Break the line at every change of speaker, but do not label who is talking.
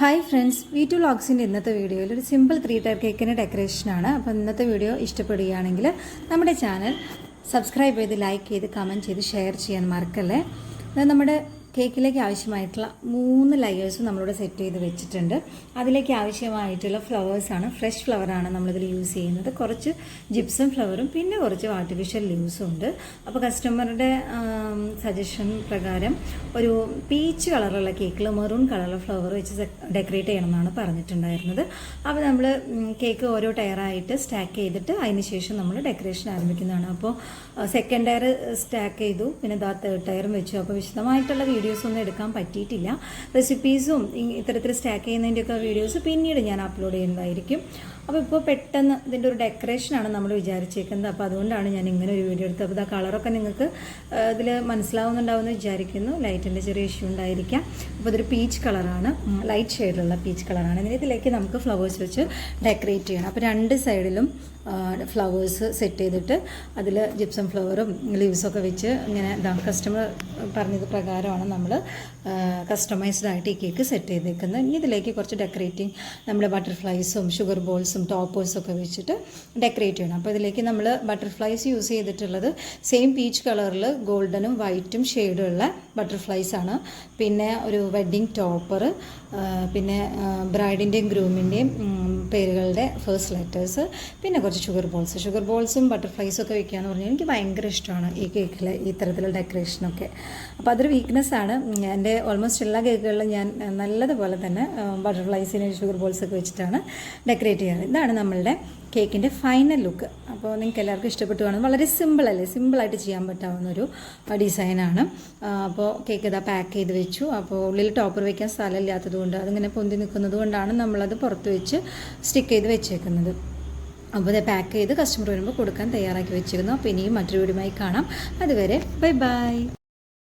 Hi friends we two വ്ളോഗ്സിന്റെ ഇന്നത്തെ വീഡിയോയിൽ ഒരു സിമ്പിൾ ത്രീ ടയർ കേക്കിന്റെ ഡെക്കറേഷനാണ് അപ്പോൾ ഇന്നത്തെ വീഡിയോ ഇഷ്ടപ്പെടുകയാണെങ്കിൽ നമ്മുടെ ചാനൽ സബ്സ്ക്രൈബ് ചെയ്ത് ലൈക്ക് ചെയ്ത് കമന്റ് ചെയ്ത് ഷെയർ ചെയ്യാൻ മറക്കല്ലേ? അത് നമ്മുടെ കേക്കിലേക്ക് ആവശ്യമായിട്ടുള്ള മൂന്ന് ലയേഴ്സ് നമ്മളിവിടെ സെറ്റ് ചെയ്ത് വെച്ചിട്ടുണ്ട്. അതിലേക്ക് ആവശ്യമായിട്ടുള്ള ഫ്ലവേഴ്സാണ് ഫ്രഷ് ഫ്ലവറാണ് നമ്മളിതിൽ യൂസ് ചെയ്യുന്നത്. കുറച്ച് ജിപ്സം ഫ്ലവറും പിന്നെ കുറച്ച് ആർട്ടിഫിഷ്യൽ ലീവ്സും ഉണ്ട്. അപ്പോൾ കസ്റ്റമറുടെ സജഷൻ പ്രകാരം ഒരു പീച്ച് കളറുള്ള കേക്കിൽ മെറൂൺ കളറുള്ള ഫ്ലവർ വെച്ച് ഡെക്കറേറ്റ് ചെയ്യണം എന്നാണ് പറഞ്ഞിട്ടുണ്ടായിരുന്നത്. അപ്പോൾ നമ്മൾ കേക്ക് ഓരോ ടയറായിട്ട് സ്റ്റാക്ക് ചെയ്തിട്ട് അതിന് ശേഷം നമ്മൾ ഡെക്കറേഷൻ ആരംഭിക്കുന്നതാണ്. അപ്പോൾ സെക്കൻഡ് ടയർ സ്റ്റാക്ക് ചെയ്തു. പിന്നെ ദാ തേർഡ് ടയറും വെച്ചു. അപ്പോൾ വിശദമായിട്ടുള്ള വീഡിയോസ് ഒന്നും എടുക്കാൻ പറ്റിയിട്ടില്ല. റെസിപ്പീസും ഇത്തരത്തിൽ സ്റ്റാക്ക് ചെയ്യുന്നതിന്റെയൊക്കെ വീഡിയോസ് പിന്നീട് ഞാൻ അപ്ലോഡ് ചെയ്യുന്നതായിരിക്കും. അപ്പോൾ ഇപ്പോൾ പെട്ടെന്ന് ഇതിന്റെ ഒരു ഡെക്കറേഷനാണ് നമ്മൾ വിചാരിച്ചേക്കുന്നത്. അപ്പോൾ അതുകൊണ്ടാണ് ഞാൻ ഇങ്ങനെ ഒരു വീഡിയോ എടുത്തത്. അപ്പോൾ ആ കളറൊക്കെ നിങ്ങൾക്ക് ഇതിൽ മനസ്സിലാവുന്നുണ്ടാവുമെന്ന് വിചാരിക്കുന്നു. ലൈറ്റിന്റെ ചെറിയ ഇഷ്യൂ ഉണ്ടായിരിക്കാം. അപ്പോൾ ഇതൊരു പീച്ച് കളറാണ് ലൈറ്റ് ഷെയ്ഡിലുള്ള പീച്ച് കളറാണ് ഇനി ഇതിലേക്ക് നമുക്ക് ഫ്ലവേഴ്സ് വെച്ച് ഡെക്കറേറ്റ് ചെയ്യണം. അപ്പോൾ രണ്ട് സൈഡിലും ഫ്ലവേഴ്സ് സെറ്റ് ചെയ്തിട്ട് അതിൽ ജിപ്സം ഫ്ലവറും ലീവ്സൊക്കെ വെച്ച് ഇങ്ങനെ കസ്റ്റമർ പറഞ്ഞത് പ്രകാരമാണ് നമ്മൾ കസ്റ്റമൈസ്ഡ് ആയിട്ട് ഈ കേക്ക് സെറ്റ് ചെയ്തേക്കുന്നത് ഇനി ഇതിലേക്ക് കുറച്ച് ഡെക്കറേറ്റിംഗ് നമ്മൾ ബട്ടർഫ്ലൈസും ഷുഗർ ബോൾസും ടോപ്പേഴ്സും ഒക്കെ വെച്ചിട്ട് ഡെക്കറേറ്റ് ചെയ്യണം. അപ്പോൾ ഇതിലേക്ക് നമ്മൾ ബട്ടർഫ്ലൈസ് യൂസ് ചെയ്തിട്ടുള്ളത് സെയിം പീച്ച് കളറിൽ ഗോൾഡനും വൈറ്റും ഷെയ്ഡുള്ള ബട്ടർഫ്ലൈസ് ആണ്. പിന്നെ ഒരു വെഡ്ഡിങ് ടോപ്പർ പിന്നെ ബ്രൈഡിന്റെയും ഗ്രൂമിന്റെയും പേരുകളുടെ ഫേസ്റ്റ് ലെറ്റേഴ്സ് പിന്നെ കുറച്ച് ഷുഗർ ബോൾസ് ഷുഗർ ബോൾസും ബട്ടർഫ്ലൈസും ഒക്കെ വെക്കുകയെന്ന് പറഞ്ഞാൽ എനിക്ക് ഭയങ്കര ഇഷ്ടമാണ് ഈ കേക്കിൽ ഈ തരത്തിലുള്ള ഡെക്കറേഷനൊക്കെ അപ്പോൾ അതൊരു വീക്ക്നെസ്സാണ് എന്റെ ഓൾമോസ്റ്റ് എല്ലാ കേക്കുകളിലും ഞാൻ നല്ലതുപോലെ തന്നെ ബട്ടർഫ്ലൈസിന് ഷുഗർ ബോൾസൊക്കെ വെച്ചിട്ടാണ് ഡെക്കറേറ്റ് ചെയ്യാറ് ഇതാണ് നമ്മളുടെ കേക്കിന്റെ ഫൈനൽ ലുക്ക് അപ്പോൾ നിങ്ങൾക്ക് എല്ലാവർക്കും ഇഷ്ടപ്പെട്ടു കാണും. വളരെ സിമ്പിളല്ലേ സിമ്പിളായിട്ട് ചെയ്യാൻ പറ്റാവുന്ന ഒരു ഡിസൈനാണ് അപ്പോൾ കേക്ക് ഇതാ പാക്ക് ചെയ്ത് വെച്ചു. അപ്പോൾ ഉള്ളിൽ ടോപ്പർ വയ്ക്കാൻ സ്ഥലമില്ലാത്തത് കൊണ്ട് അതിങ്ങനെ പൊന്തി നിൽക്കുന്നത് കൊണ്ടാണ് നമ്മളത് പുറത്ത് വെച്ച് സ്റ്റിക്ക് ചെയ്ത് വെച്ചേക്കുന്നത്. അപ്പോൾ അത് പാക്ക് ചെയ്ത് കസ്റ്റമർ വരുമ്പോൾ കൊടുക്കാൻ തയ്യാറാക്കി വെച്ചിരുന്നു. അപ്പോൾ ഇനിയും മറ്റൊരു വീടുമായി കാണാം. അതുവരെ ബൈ ബൈ.